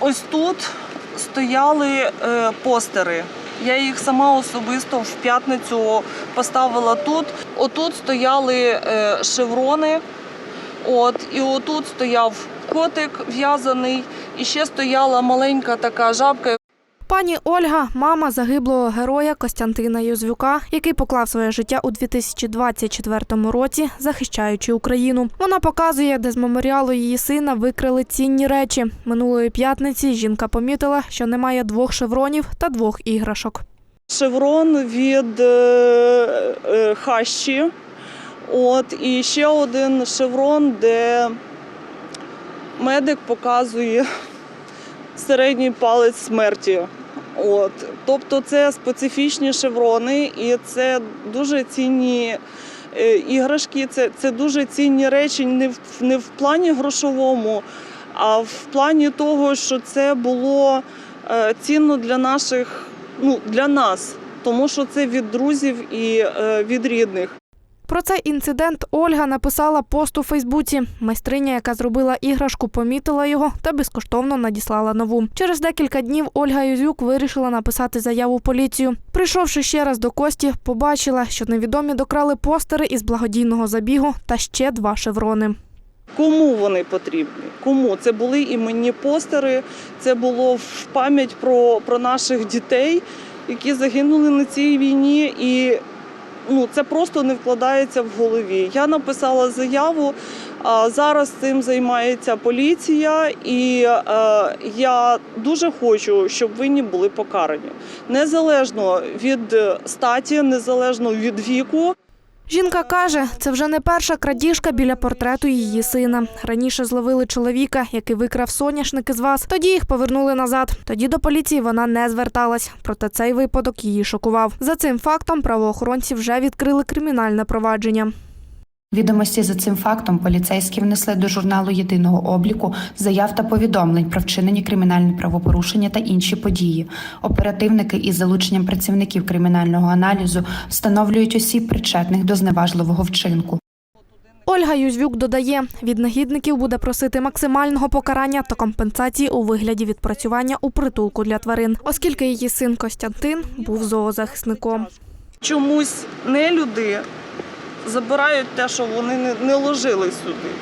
ось тут стояли е, постери. Я їх сама особисто в п'ятницю поставила тут. Отут стояли е, шеврони. От, і отут стояв котик в'язаний, і ще стояла маленька така жабка, Пані Ольга, мама загиблого героя Костянтина Юзвюка, який поклав своє життя у 2024 році, захищаючи Україну. Вона показує, де з меморіалу її сина викрили цінні речі. Минулої п'ятниці жінка помітила, що немає двох шевронів та двох іграшок. шеврон від е, е, хащі. От, і ще один шеврон, де медик показує середній палець смерті. От. Тобто це специфічні шеврони, і це дуже цінні е, іграшки, це, це дуже цінні речі не в, не в плані грошовому, а в плані того, що це було е, цінно для наших, ну, для нас, тому що це від друзів і е, від рідних. Про цей інцидент Ольга написала пост у Фейсбуці. Майстриня, яка зробила іграшку, помітила його та безкоштовно надіслала нову. Через декілька днів Ольга Юзюк вирішила написати заяву поліцію. Прийшовши ще раз до Кості, побачила, що невідомі докрали постери із благодійного забігу та ще два шеврони. Кому вони потрібні? Кому? Це були іменні постери, це було в пам'ять про, про наших дітей, які загинули на цій війні. І ну, це просто не вкладається в голові. Я написала заяву. А зараз цим займається поліція, і е, я дуже хочу, щоб винні були покарані незалежно від статі, незалежно від віку. Жінка каже, це вже не перша крадіжка біля портрету її сина. Раніше зловили чоловіка, який викрав соняшники з вас. Тоді їх повернули назад. Тоді до поліції вона не зверталась. Проте цей випадок її шокував. За цим фактом правоохоронці вже відкрили кримінальне провадження. Відомості за цим фактом поліцейські внесли до журналу єдиного обліку заяв та повідомлень про вчинені кримінальні правопорушення та інші події. Оперативники із залученням працівників кримінального аналізу встановлюють осіб причетних до зневажливого вчинку. Ольга Юзвюк додає, від негідників буде просити максимального покарання та компенсації у вигляді відпрацювання у притулку для тварин, оскільки її син Костянтин був зоозахисником. чомусь не люди забирають те, що вони не, ложили сюди.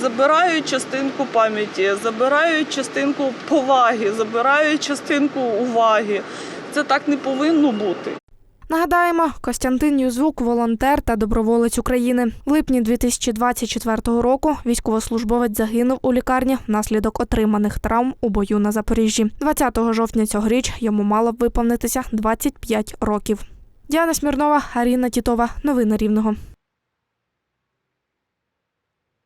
Забирають частинку пам'яті, забирають частинку поваги, забирають частинку уваги. Це так не повинно бути. Нагадаємо, Костянтин Юзвук – волонтер та доброволець України. В липні 2024 року військовослужбовець загинув у лікарні внаслідок отриманих травм у бою на Запоріжжі. 20 жовтня цьогоріч йому мало б виповнитися 25 років. Діана Смірнова, Аріна Тітова. Новини Рівного.